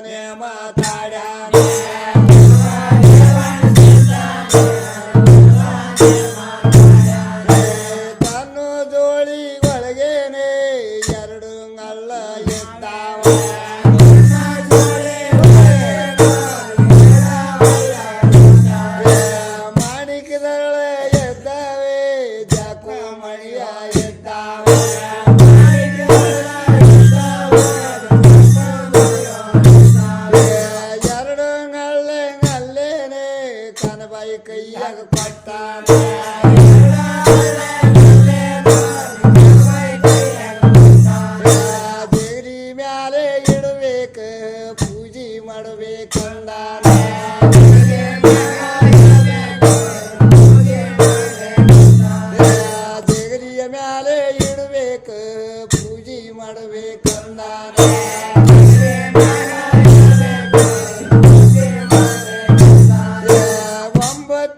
ne ma ta ra ne.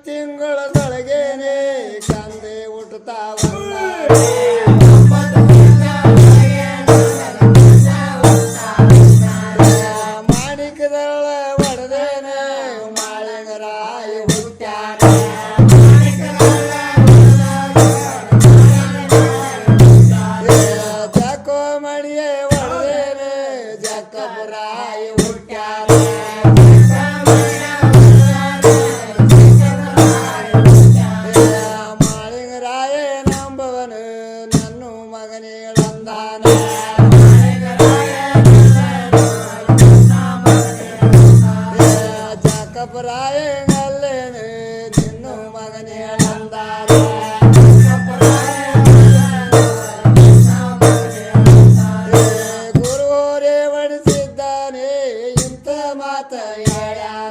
ತಿಂಗಳ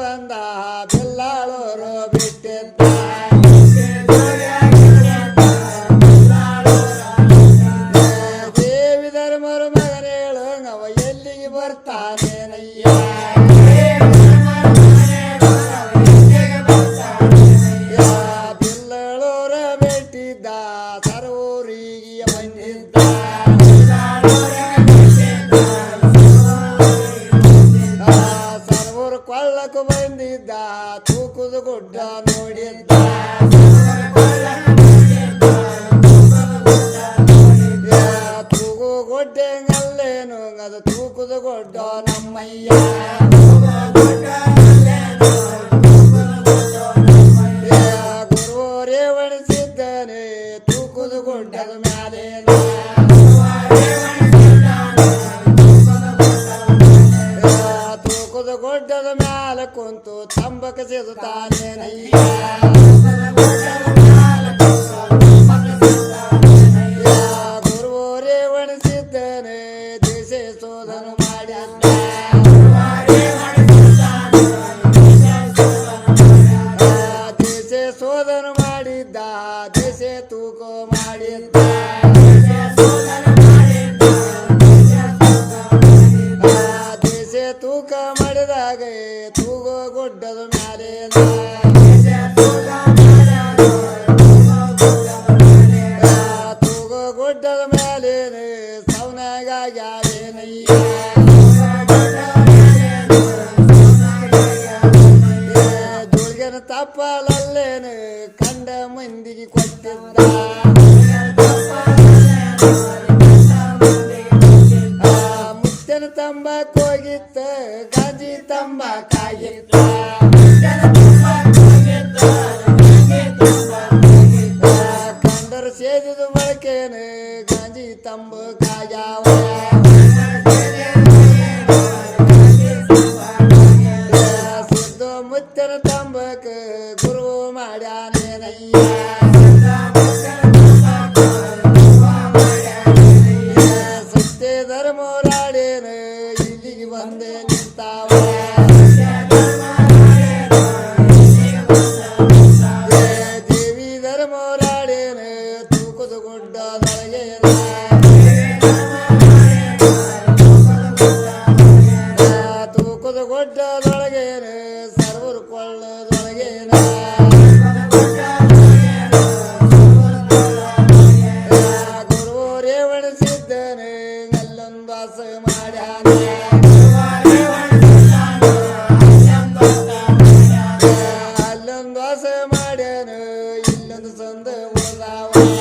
ಬಂದ ಬಿಲ್ಲಾಳೂರು ಬಿಟ್ಟಿದ್ದ. ದೇವಿ ಧರ್ಮರು ಮಗನೇಳು ನಾವು ಎಲ್ಲಿಗೆ ಬರ್ತಾನೇನಯ್ಯ? ಕೊಡ್ಡೆ ನಲ್ಲೇನು ಅದು ತೂಕದ ಕೊಡ್ಡ ನಮ್ಮಯ್ಯ ಗುರು ರೇವಣಿಸಿದ್ದಾನೆ ತೂಕದ ಕೊಡ್ಡದ ಮ್ಯಾಲೇನ ಸೋದನ ಮಾಡಿದ್ದ ದೇಶ ತೂಕೋ ಮಾಡಿದ್ದ. ದೇಶ ತೂಕ ಮಾಡಿದಾಗ ತೂಗೋ ಗುಡ್ಡದ ಮ್ಯಾಲಿಂದ. गाजित गाजी तंबा काय మంగళిస్తావా దేవి ధర్మరాడే తూకుదు గుడ్డ దొరగేదా ولدنا إلا نصندم وضعوا